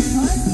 ข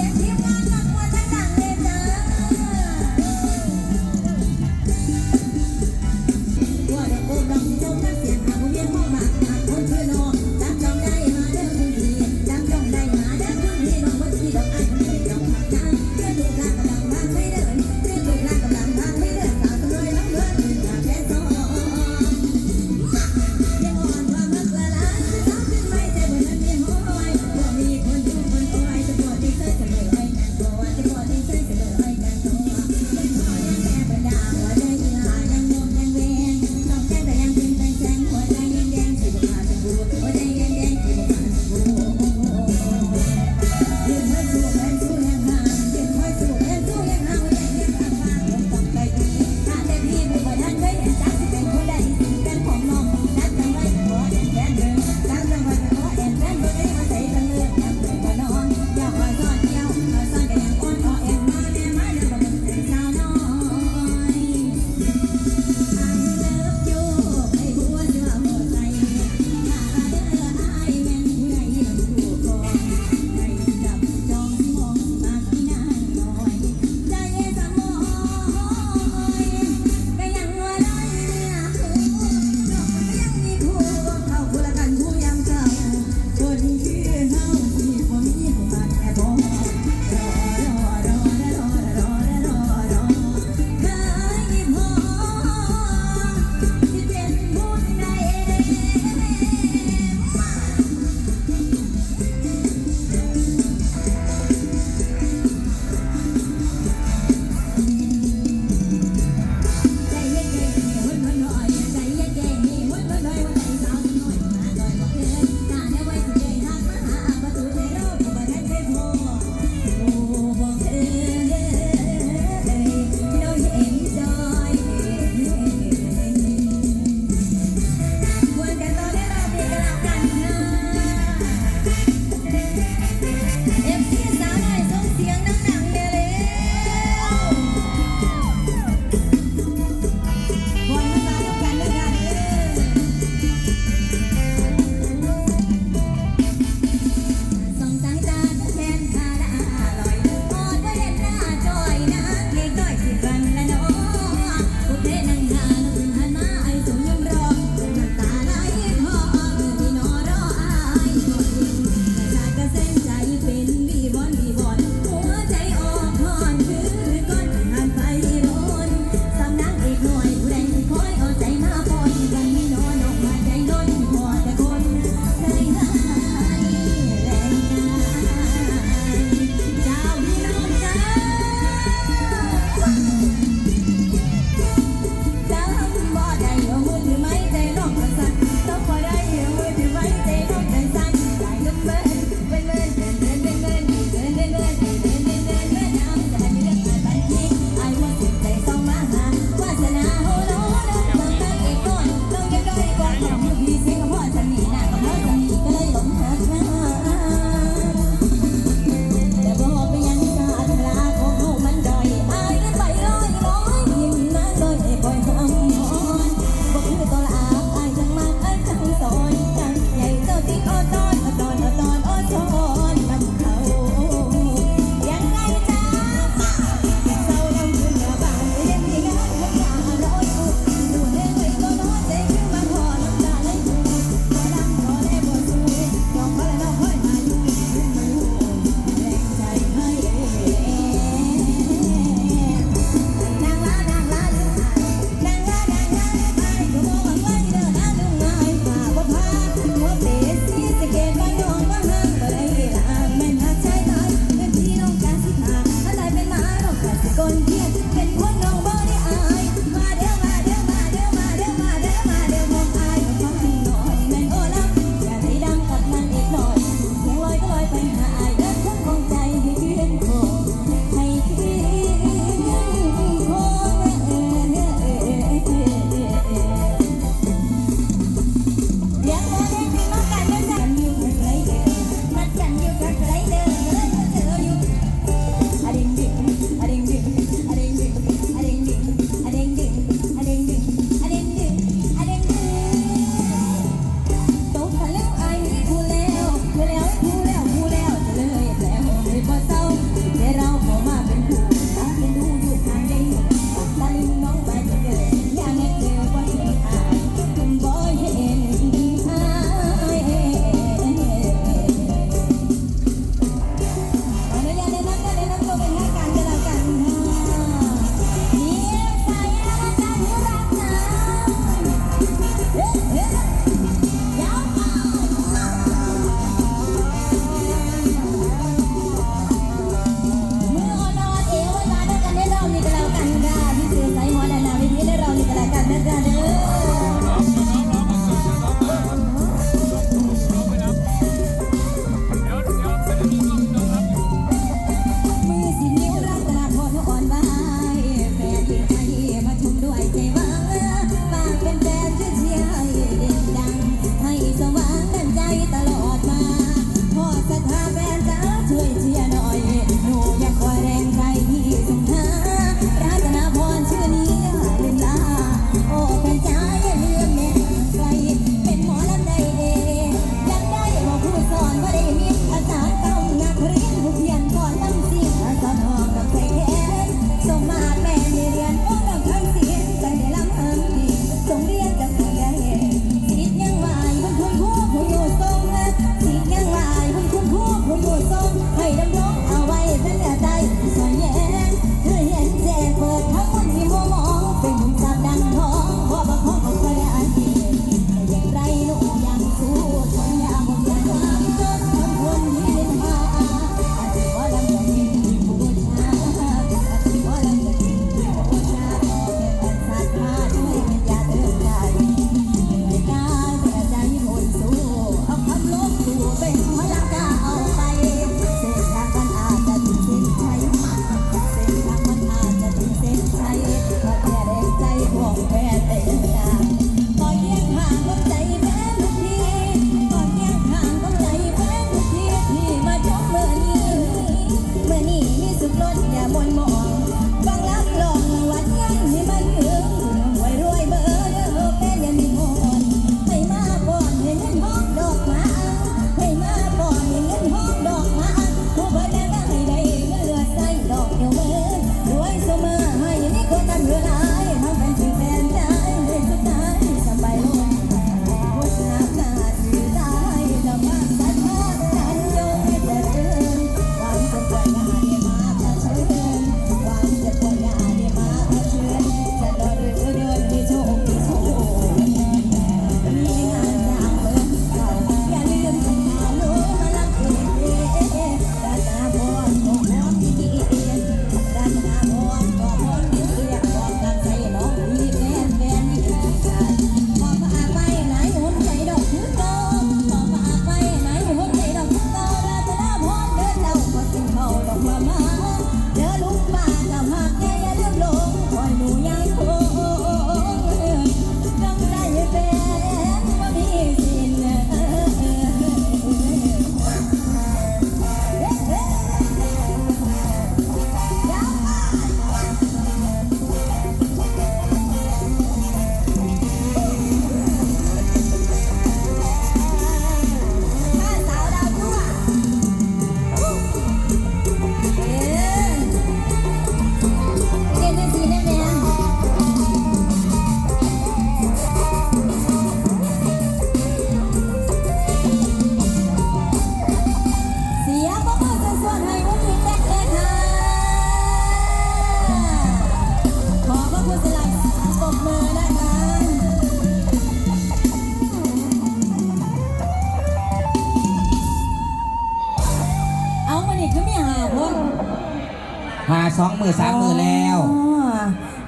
สองมือสามมือแล้ว อ๋อ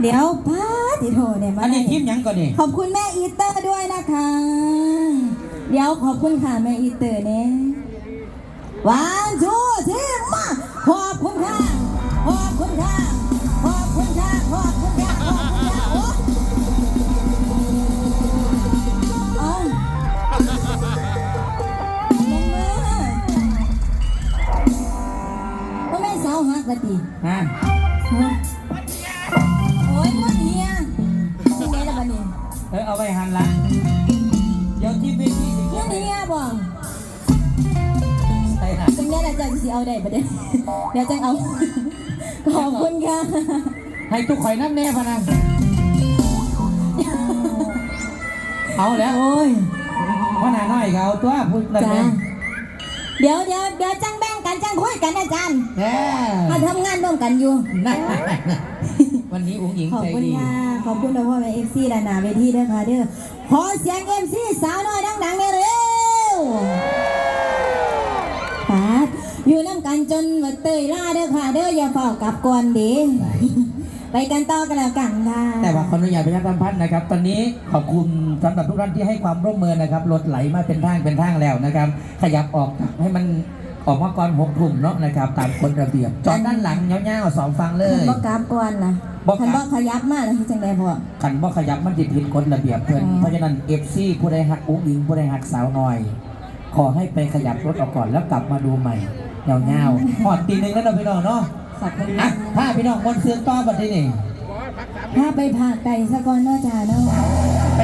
เดี๋ยวป้าติโทเนี่ยมาอันนี้ทีมหยังก่อนนี่ขอบคุณแม่อีเตอร์ด้วยนะคะ เดี๋ยวขอบคุณค่ะแม่อีเตอร์เนี่ยวันทูทีมาขอบคุณค่ะ ดี๋ยวจังเอา ขอบคุณค่ะ ให้ทุกข่อยน้ำแน่พะนังเอาแล้วโอ้ยพ่อหน้าน้อยก็เอาตัวพูดแบบจ้านี้เดี๋ยวเดี๋ยวเดี๋ยวจังแบ่งกันจังคุยกันอาจารย์แน่มาทำงานร่วมกันอยู่ นั่นวันนี้อุ้งหญิงขอบใจคุณดีค่ะขอบคุณพ่อแม่เอฟซีด้านหน้าเวทีด้วยค่ะเด้อขอเสียงเอ็มซีสาวน้อยดังๆเลยเร็วปาด อยู่น้ำกันจนวัดเตยล่าเด้อค่ะ เด้ออย่าเฝ้ากลับก่อนเด้ไปกันต่อกันแล้วกันค่ะ แต่ว่าขออนุญาตประชาสัมพันธ์นะครับ ตอนนี้ขอบคุณสำหรับทุกท่านที่ให้ความร่วมมือนะครับรถไหลมาเป็นทางเป็นทางแล้วนะครับ ขยับออกให้มันออกมาก่อนหกทุ่มเนาะนะครับตามกฎระเบียบจอดด้านหลังเงี้ยวๆสองฟังเลยบ่กลับก่อนนะบ่กลับคันบ่ขยับมากนะจังไดพ่อขันบ่ขยับมันจิตผิดกฎระเบียบเพื่อนอืมเพราะฉะนั้นเอฟซีผู้ใดหักอุ้งอิงผู้ใดหักสาวน้อย ขอให้ไปขยับรถออกก่อนแล้วกลับมาดูใหม่ เงาๆพอดตีหนึงแล้วเนาะพี่น้องเนาะสักคนอะถ้าพี่น้องบนเสื้อต่อบัดนี้นี่ถ้าไปผ่าไก่สะก่อนเนาะจ้าเนาะไป